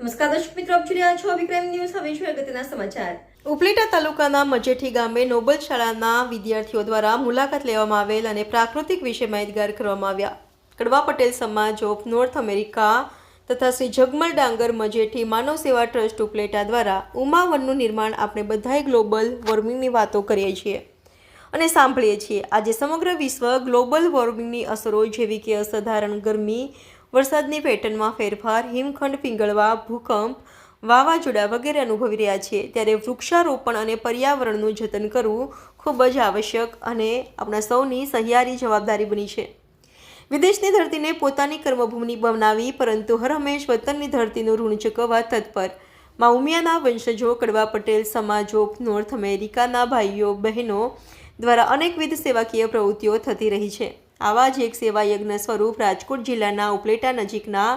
નમસ્કાર દર્શક મિત્રો, આપ જોઈ રહ્યા છો વિક્રમ ન્યૂઝ. હવે છે અગત્યના સમાચાર. ઉપલેટા તાલુકાના મજેઠી ગામે નોબલ શાળાના વિદ્યાર્થીઓ દ્વારા મુલાકાત લેવામાં આવેલ અને પ્રાકૃતિક વિશે માહિતગાર કરવામાં આવ્યા. કડવા પટેલ સમાજ ઓફ નોર્થ અમેરિકા તથા શ્રી જગમલ ડાંગર મજેઠી માનવ સેવા ટ્રસ્ટ ઉપલેટા દ્વારા ઉમાવનનું નિર્માણ આપણે બધાએ ગ્લોબલ વોર્મિંગની વાતો કરીએ છીએ અને સાંભળીએ છીએ. આજે સમગ્ર વિશ્વ ગ્લોબલ વોર્મિંગની અસરો જેવી કે અસાધારણ ગરમી વરસાદની પેટર્નમાં ફેરફાર, હિમખંડ પીંગળવા, ભૂકંપ, વાવાઝોડા વગેરે અનુભવી રહ્યા છીએ. ત્યારે વૃક્ષારોપણ અને પર્યાવરણનું જતન કરવું ખૂબ જ આવશ્યક અને આપણા સૌની સહિયારી જવાબદારી બની છે. વિદેશની ધરતીને પોતાની કર્મભૂમિ બનાવી, પરંતુ હરહંમેશ વતનની ધરતીનું ઋણ ચૂકવવા તત્પર. મા ઉમિયાના વંશજો કડવા પટેલ, સમાજો નોર્થ અમેરિકાના ભાઈઓ, બહેનો દ્વારા અનેકવિધ સેવાકીય પ્રવૃત્તિઓ થતી રહી છે. આવા જ એક સેવા યજ્ઞ સ્વરૂપ રાજકોટ જિલ્લાના ઉપલેટા નજીકના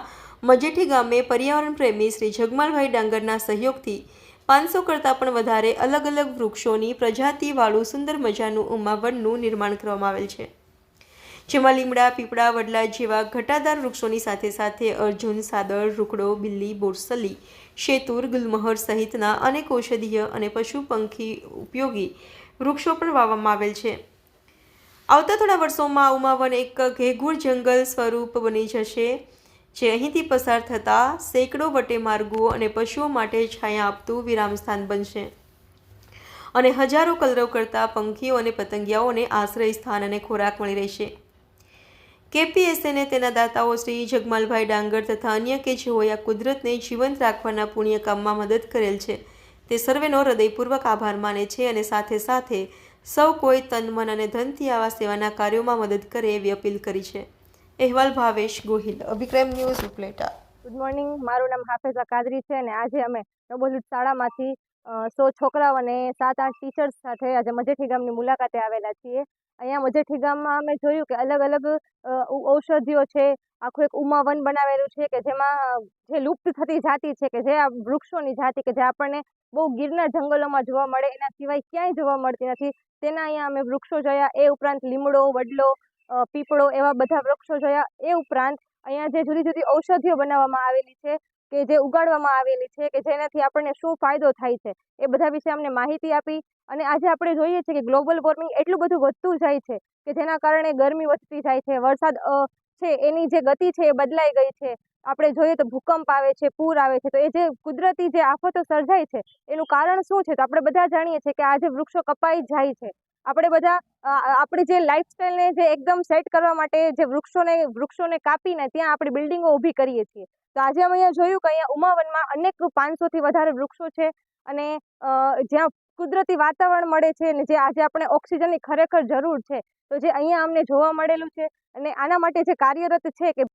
મજેઠી ગામે પર્યાવરણ પ્રેમી શ્રી જગમાલભાઈ ડાંગરના સહયોગથી પાંચસો કરતાં પણ વધારે અલગ અલગ વૃક્ષોની પ્રજાતિવાળું સુંદર મજાનું ઉમાવનનું નિર્માણ કરવામાં આવેલ છે. જેમાં લીમડા, પીપળા, વડલા જેવા ઘટાદાર વૃક્ષોની સાથે સાથે અર્જુન, સાદળ રૂકડો બિલ્લી, બોરસલી, શેતુર, ગુલમહર સહિતના અનેક ઔષધીય અને પશુ પંખી ઉપયોગી વૃક્ષો પણ વાવવામાં આવેલ છે. આવતા થોડા વર્ષોમાં ઉમાવન એક ઘેઘૂર જંગલ સ્વરૂપ બની જશે, જે અહીંથી પસાર થતા સેંકડો વટે માર્ગો અને પશુઓ માટે છાયા આપતું વિરામસ્થાન બનશે. અને હજારો કલરવ કરતા પંખીઓ અને પતંગિયાઓને આશ્રય સ્થાન અને ખોરાક મળી રહેશે. કેપીએસએને તેના દાતાઓ શ્રી જગમાલભાઈ ડાંગર તથા અન્ય કે જેઓએ આ કુદરતને જીવંત રાખવાના પુણ્ય કામમાં મદદ કરેલ છે, તે સર્વેનો હૃદયપૂર્વક આભાર માને છે અને સાથે સાથે સૌ કોઈ તન, મન અને ધનથી આવા સેવાના કાર્યોમાં મદદ કરે એવી અપીલ કરી છે. અહેવાલ Bhavesh Gohil, Abhikram news Upleta. Good morning મારું નામ હાફેઝા કાદરી છે અને આજે અમે નવોદિત શાળામાંથી સો છોકરાઓ અને સાત આઠ ટીચર્સ સાથે આજે મજેઠી ગામની મુલાકાતે આવેલા છીએ. અહીંયા મજેઠી ગામમાં અમે જોયું કે અલગ અલગ ઔષધિઓ છે, આખું એક ઉમાવન બનાવેલું છે કે જેમાં, જે લુપ્ત થતી જાતિ છે કે જે આ વૃક્ષોની જાતિ કે જે આપણને બહુ ગીરના જંગલોમાં જોવા મળે, એના સિવાય ક્યાંય જોવા મળતી નથી. તેના અહીંયા અમે વૃક્ષો જોયા, એ ઉપરાંત લીમડો, વડલો પીપળો એવા બધા વૃક્ષો જોયા, એ ઉપરાંત અહીંયા જે જુદી જુદી ઔષધિઓ બનાવવામાં આવેલી છે. કે જે ઉગાડવામાં આવેલી છે કે જેનાથી આપણને શું ફાયદો થાય છે, એ બધા વિશે અમને માહિતી આપી અને આજે આપણે જોઈએ છીએ કે ગ્લોબલ વોર્મિંગ એટલું બધું વધતું જાય છે કે જેના કારણે ગરમી વધતી જાય છે, વરસાદ છે, એની જે ગતિ છે એ બદલાઈ ગઈ છે. આપણે જોઈએ તો ભૂકંપ આવે છે, પૂર આવે છે, તો એ જે કુદરતી જે આફતો સર્જાય છે, એનું કારણ શું છે? તો આપણે બધા જાણીએ છીએ કે આજે વૃક્ષો કપાઈ જાય છે આપણે બધા આપણે જે લાઇફસ્ટાઈલને જે એકદમ સેટ કરવા માટે જે વૃક્ષોને વૃક્ષોને કાપીને ત્યાં આપણે બિલ્ડિંગો ઊભી કરીએ છીએ. તો આજે અમે અહીંયા જોયું કે અહીંયા ઉમાવનમાં અનેક પાંચસોથી વધારે વૃક્ષો છે અને જ્યાં કુદરતી વાતાવરણ મળે છે અને જે આજે આપણે ઓક્સિજનની ખરેખર જરૂર છે. તો જે અહીંયા અમને જોવા મળેલું છે અને આના માટે જે કાર્યરત છે કે